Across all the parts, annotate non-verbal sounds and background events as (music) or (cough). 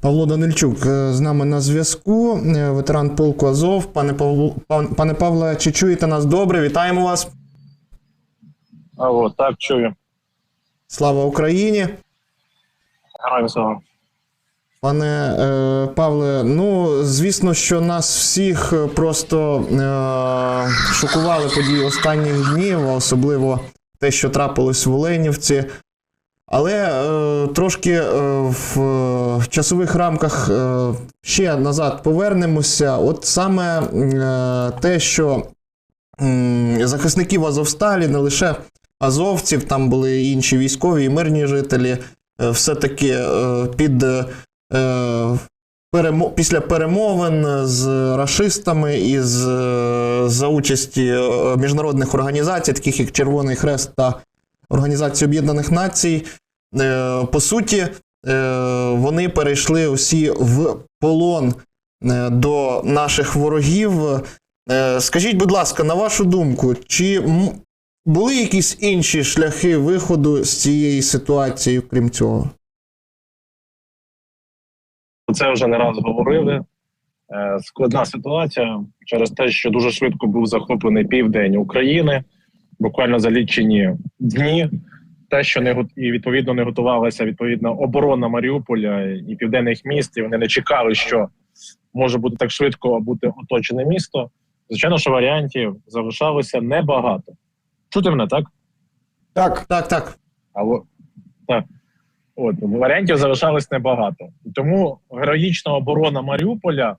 Павло Данильчук е, з нами на зв'язку, е, ветеран полку Азов. Пане Павло, пане Павле, чи чуєте нас добре? Вітаємо вас. А от так чую. Слава Україні! Героям слава. Пане е, Павле, ну звісно, що нас всіх просто е, шокували події останніх днів, особливо те, що трапилось в Оленівці. Але е, трошки е, в, часових рамках е, ще назад повернемося. От саме е, те, що м, захисників Азовсталі, не лише азовців, там були і інші військові, і мирні жителі, е, все-таки е, під е, перемо- після перемовин з рашистами і з, е, за участі е, міжнародних організацій, таких як Червоний Хрест та Організація Об'єднаних Націй, е, по суті, е, вони перейшли усі в полон е, до наших ворогів. Е, Скажіть, будь ласка, на вашу думку, чи були якісь інші шляхи виходу з цієї ситуації, крім цього? Це вже не раз говорили. Е, Складна ситуація через те, що дуже швидко був захоплений південь України, буквально за лічені дні. Те, що не гот- і відповідно не готувалася відповідна оборона Маріуполя і південних міст, і вони не чекали, що може бути так швидко бути оточене місто. Звичайно, що варіантів залишалося небагато. Чути мене, так? Так, так, так. Або так. От варіантів залишалось небагато. І тому героїчна оборона Маріуполя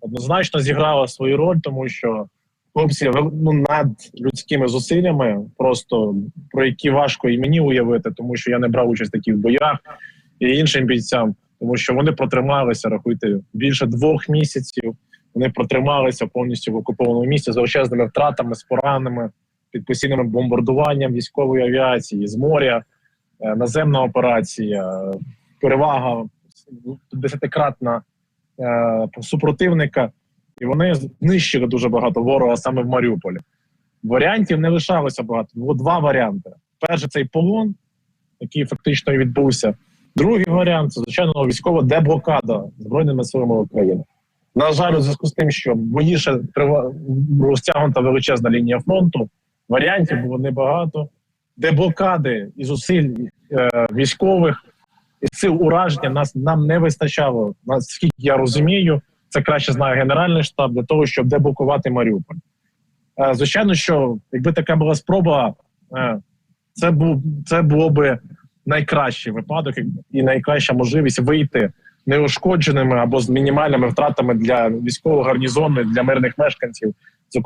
однозначно зіграла свою роль, тому що хлопці ну, над людськими зусиллями, просто про які важко і мені уявити, тому що я не брав участь в таких боях і іншим бійцям, тому що вони протрималися, рахуйте, більше двох місяців. Вони протрималися повністю в окупованому місті з величезними втратами, з пораненими, під постійним бомбардуванням військової авіації з моря е, наземна операція, перевага десятикратна е, супротивника, і вони знищили дуже багато ворога саме в Маріуполі. Варіантів не лишалося багато. Було два варіанти: перший цей полон, який фактично і відбувся. Другий варіант це звичайно військова деблокада збройними силами України. На жаль, у зв'язку з тим, що бої ще трива- розтягнута величезна лінія фронту, варіантів було небагато деблокади і зусиль е, військових і сил ураження нас нам не вистачало. Наскільки я розумію, це краще знає Генеральний штаб для того, щоб деблокувати Маріуполь. Е, звичайно, що якби така була спроба, е, це був це було би найкращий випадок і найкраща можливість вийти неушкодженими або з мінімальними втратами для військового гарнізону, для мирних мешканців з,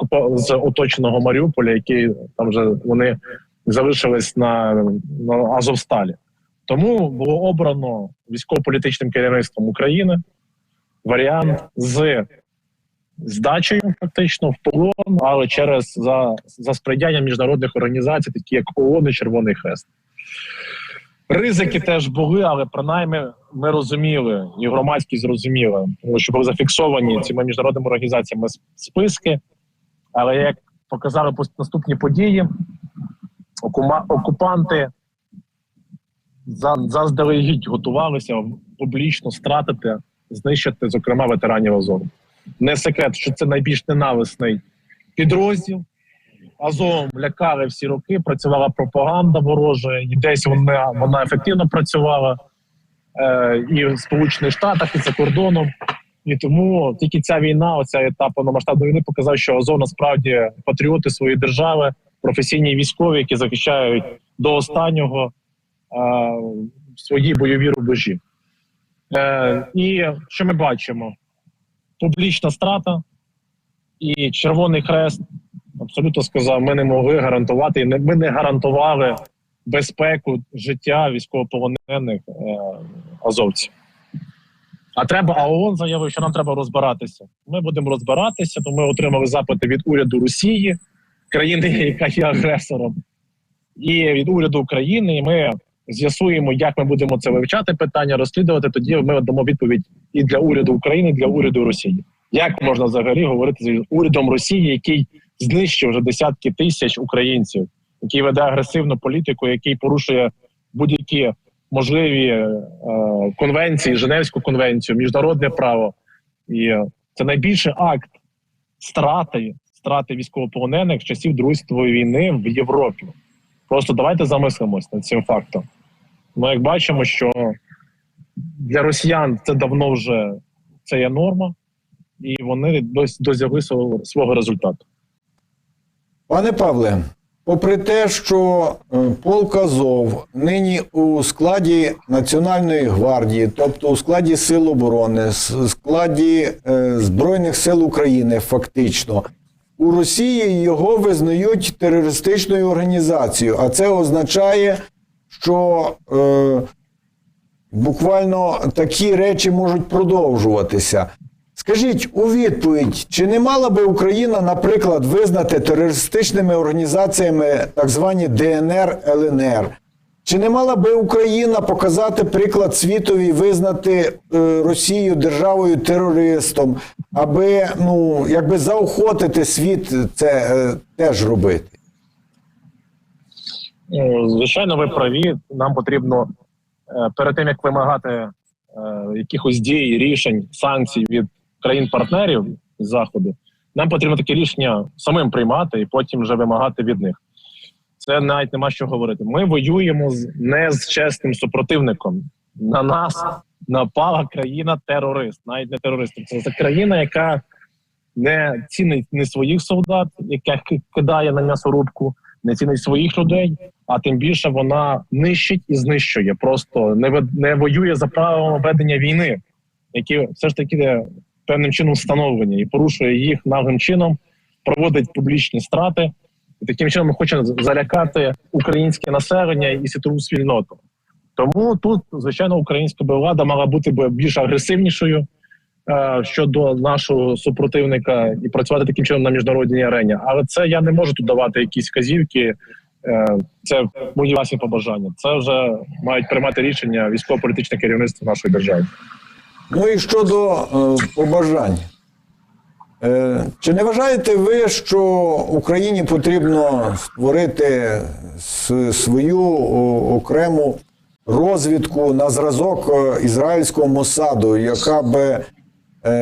з оточеного Маріуполя, які там вже вони залишились на, на Азовсталі. Тому було обрано військово-політичним керівництвом України варіант з здачею фактично в полон, але через за, за сприяння міжнародних організацій, такі як ООН і Червоний Хрест. Ризики теж були, але принаймні ми розуміли, і громадськість зрозуміла, тому що були зафіксовані цими міжнародними організаціями списки. Але як показали наступні події, окупанти заздалегідь готувалися публічно стратити, знищити, зокрема, ветеранів Азову. Не секрет, що це найбільш ненависний підрозділ. Азовом лякали всі роки, працювала пропаганда ворожа, і десь вона, вона ефективно працювала е, і в Сполучених Штатах, і за кордоном. І тому тільки ця війна, оця етап повномасштабної війни, показав, що Азов насправді патріоти своєї держави, професійні військові, які захищають до останнього е, свої бойові рубежі. Е, і що ми бачимо? Публічна страта і Червоний Хрест абсолютно сказав: ми не могли гарантувати, і ми не гарантували безпеку життя військовополонених е, азовців. А треба, а ООН заявив, що нам треба розбиратися. Ми будемо розбиратися, то ми отримали запити від уряду Росії, країни, (laughs) яка є агресором, і від уряду України. І ми з'ясуємо, як ми будемо це вивчати питання, розслідувати. Тоді ми дамо відповідь і для уряду України, і для уряду Росії. Як можна взагалі говорити з урядом Росії, який знищив вже десятки тисяч українців, який веде агресивну політику, який порушує будь-які можливі е, конвенції, Женевську конвенцію, міжнародне право. І це найбільший акт страти, страти військовополонених часів Другої світової війни в Європі. Просто давайте замислимось над цим фактом. Ми як бачимо, що для росіян це давно вже це є норма, і вони дос- досягли свого, результату. Пане Павле, попри те, що е, полк Азов нині у складі Національної гвардії, тобто у складі Сил оборони, складі е, Збройних сил України, фактично, у Росії його визнають терористичною організацією, а це означає, що е, буквально такі речі можуть продовжуватися. Скажіть у відповідь, чи не мала би Україна, наприклад, визнати терористичними організаціями так звані ДНР ЛНР? Чи не мала би Україна показати приклад світові, визнати е, Росію державою терористом, аби ну якби заохотити світ це е, теж робити? Ну, Звичайно, ви праві. Нам потрібно е, перед тим як вимагати е, якихось дій, рішень, санкцій від країн-партнерів заходу. Нам потрібно такі рішення самим приймати і потім вже вимагати від них. Це навіть нема що говорити. Ми воюємо з не з чесним супротивником. На нас напала країна-терорист, навіть не терорист. Це, це країна, яка не цінить не своїх солдат, яка кидає на м'ясорубку, не цінить своїх людей, а тим більше вона нищить і знищує. Просто не не воює за правилами ведення війни, які все ж таки певним чином встановлені і порушує їх наглим чином, проводить публічні страти. І таким чином хоче залякати українське населення і світову спільноту. Тому тут, звичайно, українська влада мала бути більш агресивнішою щодо нашого супротивника і працювати таким чином на міжнародній арені. Але це я не можу тут давати якісь вказівки. Е, це мої власні побажання. Це вже мають приймати рішення військово-політичне керівництво нашої держави. Ну і щодо е, побажань. Е, чи не вважаєте ви, що Україні потрібно створити свою окрему розвідку на зразок е, ізраїльського Мосаду, яка би е,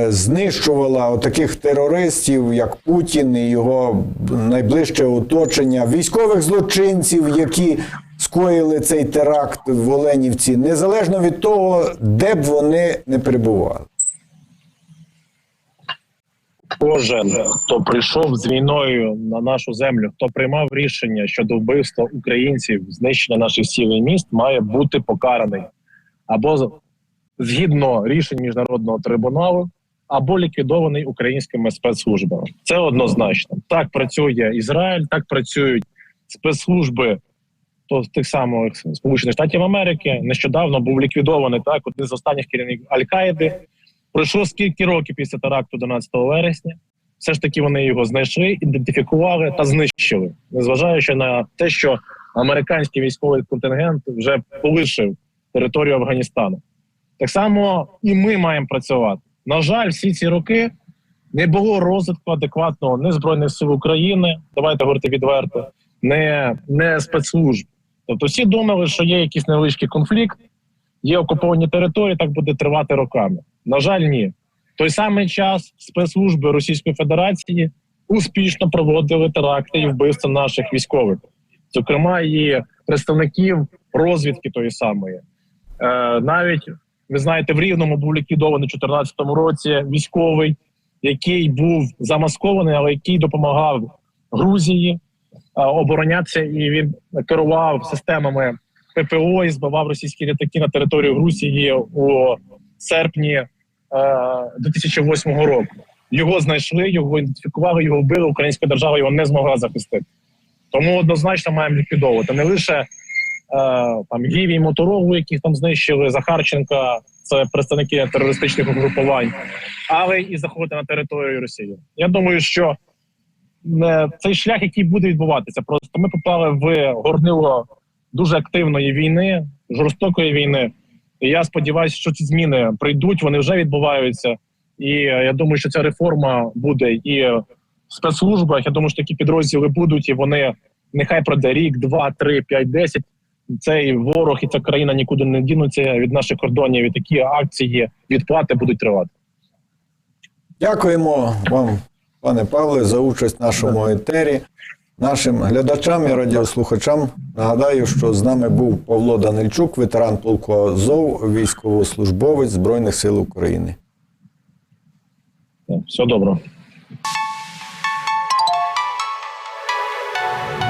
знищувала таких терористів, як Путін і його найближче оточення, військових злочинців, які скоїли цей теракт в Оленівці, незалежно від того, де б вони не перебували? Кожен, хто прийшов з війною на нашу землю, хто приймав рішення щодо вбивства українців, знищення наших сіл і міст, має бути покараний або згідно рішень міжнародного трибуналу, або ліквідований українськими спецслужбами. Це однозначно. Так працює Ізраїль, так працюють спецслужби то тих самих Сполучених Штатів Америки. Нещодавно був ліквідований так один з останніх керівників Аль-Каїди. Пройшло скільки років після теракту 11 вересня. Все ж таки вони його знайшли, ідентифікували та знищили, незважаючи на те, що американський військовий контингент вже полишив територію Афганістану. Так само і ми маємо працювати. На жаль, всі ці роки не було розвитку адекватного не збройних сил України. Давайте говорити відверто, не, не спецслужб. Тобто всі думали, що є якийсь невеличкий конфлікт, є окуповані території, так буде тривати роками. На жаль, ні. Той самий час спецслужби Російської Федерації успішно проводили теракти і вбивства наших військових, зокрема і представників розвідки тої самої. Е, навіть ви знаєте, в Рівному був ліквідований у 2014 році військовий, який був замаскований, але який допомагав Грузії е, оборонятися, і він керував системами ППО і збивав російські літаки на територію Грузії у серпні е, 2008 року. Його знайшли, його ідентифікували, його вбили. Українська держава його не змогла захистити. Тому однозначно маємо ліквідовувати не лише е, там Гіві і Моторову, яких там знищили Захарченка, це представники терористичних угрупувань, але і заходити на територію Росії. Я думаю, що е, цей шлях, який буде відбуватися, просто ми попали в горнило дуже активної війни, жорстокої війни. І я сподіваюся, що ці зміни прийдуть, вони вже відбуваються. І е, я думаю, що ця реформа буде і в спецслужбах. Я думаю, що такі підрозділи будуть, і вони нехай пройде рік, два, три, п'ять, десять. Цей ворог і ця країна нікуди не дінуться від наших кордонів. І такі акції відплати будуть тривати. Дякуємо вам, пане Павле, за участь в нашому етері. Нашим глядачам і радіослухачам нагадаю, що з нами був Павло Данильчук, ветеран полку Азов, військовослужбовець Збройних сил України. Все добре.